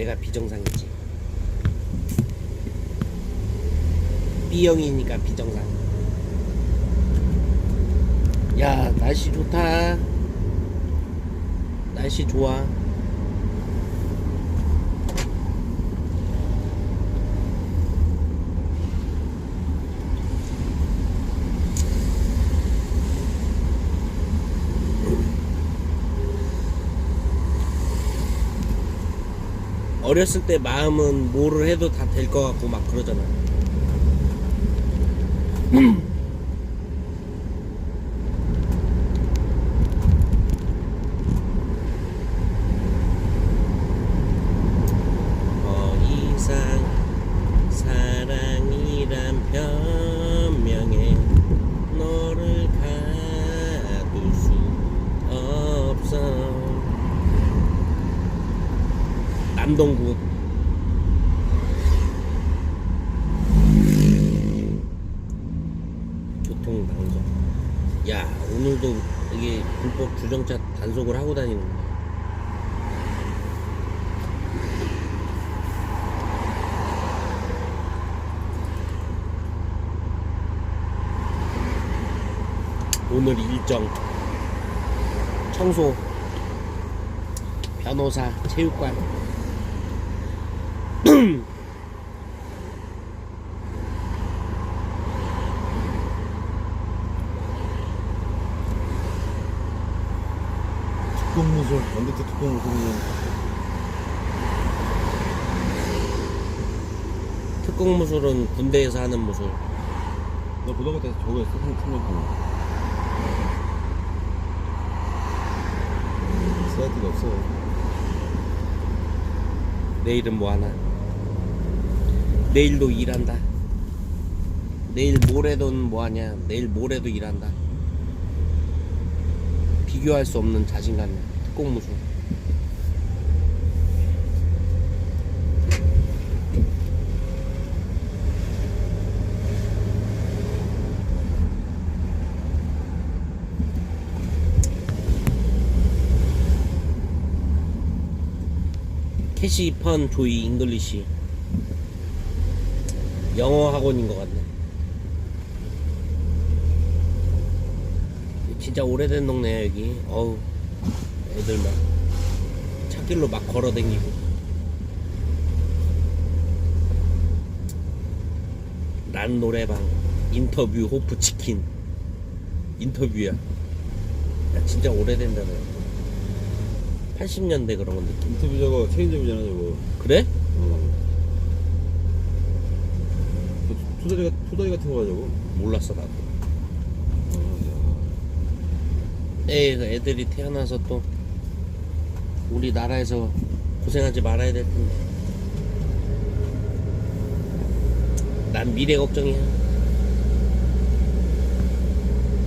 내가 비정상이지. B형이니까 비정상. 야, 날씨 좋다. 날씨 좋아. 어렸을 때 마음은 뭐를 해도 다 될 것 같고 막 그러잖아. 더 이상 사랑이란 변명에 너를 가둘 수 없어. 남동구 교통방송. 야 오늘도 이게 불법 주정차 단속을 하고 다니는 거야. 오늘 일정. 청소. 변호사 체육관 특공무술 언제부터 특공무술이냐 특공 무술은 군대에서 하는 무술. 너 고등학교 때 저거 했어? 특공무술 세아티가 없어 내일은 뭐 하나 내일도 일한다. 내일 모레도 뭐 하냐. 내일 모레도 일한다. 비교할 수 없는 자신감이야 특공무술 캐시 펀 조이 잉글리시 영어 학원인 것 같네. 진짜 오래된 동네야 여기. 어우 애들 막 찾길로 막 걸어댕기고. 난 노래방 인터뷰 호프 치킨. 인터뷰야. 야 진짜 오래된다 너 80년대 그런 건데 인터뷰 저거 체인점이잖아 저거. 그래? 어. 같- 투다리 같은 거야 저거 몰랐어 나도. 어, 애, 그 애들이 태어나서 또 우리나라에서 고생하지 말아야 될 텐데. 난 미래 걱정이야.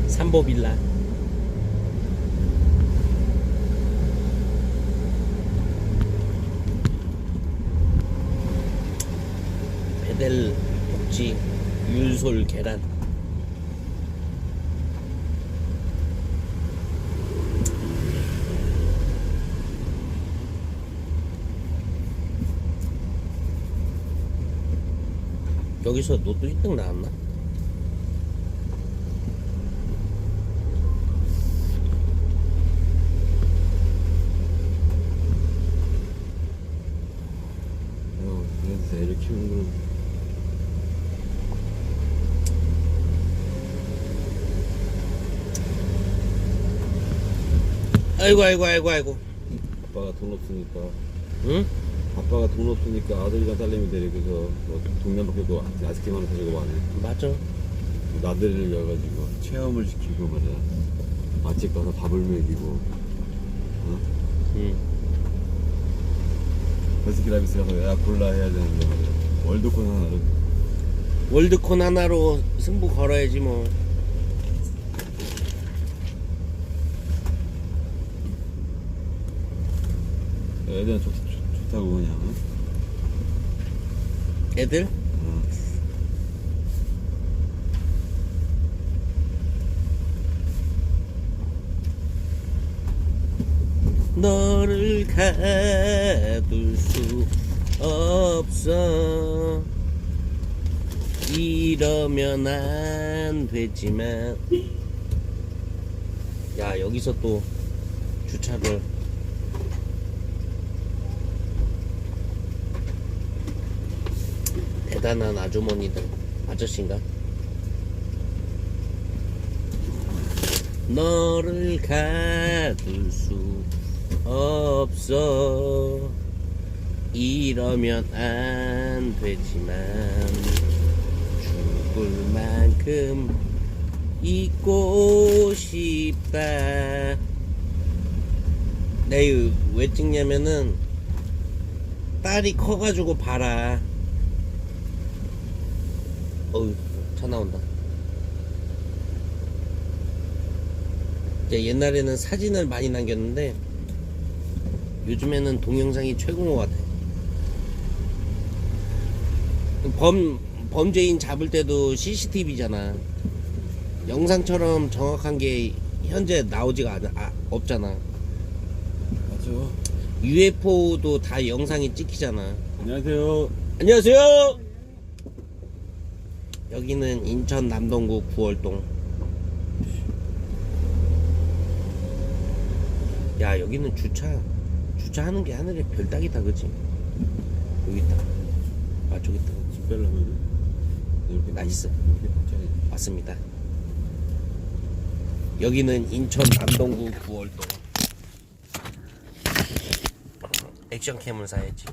삼보빌라 베델 복지 율솔 계란 여기서 너도 1등 나왔나? 어, 그래서 애를 키우는 거 아이고 아이고 아이고 아이고. 아빠가 돈 없으니까. 응? 아빠가 돈 없으니까 아들이랑 딸내미 데리고서 뭐 동네 밖에도 하나 사주고 말해 맞아. 나들이를 가가지고 체험을 시키고 말이야 맛집 가서 밥을 먹이고 어? 응. 버스키라비스 가서 야 골라 해야 되는데 말이야. 월드콘 하나를 월드콘 하나로 승부 걸어야지 뭐 애들은 좋, 좋, 좋 다고 그냥 어? 애들? 어. 너를 가둘 수 없어 이러면 안 되지만 야 여기서 또 주차를 대단한 아주머니들 아저씨인가? 너를 가둘 수 없어. 이러면 안 되지만 죽을 만큼 잊고 싶다. 내가 왜 찍냐면은 딸이 커가지고 봐라 어우 차 나온다 옛날에는 사진을 많이 남겼는데 요즘에는 동영상이 최고인 것 같아 범, 범죄인 잡을 때도 CCTV잖아 영상처럼 정확한 게 현재 나오지가 않아, 아, 없잖아 맞죠. UFO도 다 영상이 찍히잖아 안녕하세요. 안녕하세요. 여기는 인천 남동구 구월동. 야 여기는 주차 주차하는 게 하늘에 별 따기다 그지? 여기 있다. 아 저기 있다. 집 빼려면 이렇게 박자리. 맞습니다. 여기는 인천 남동구 구월동. 액션캠을 사야지.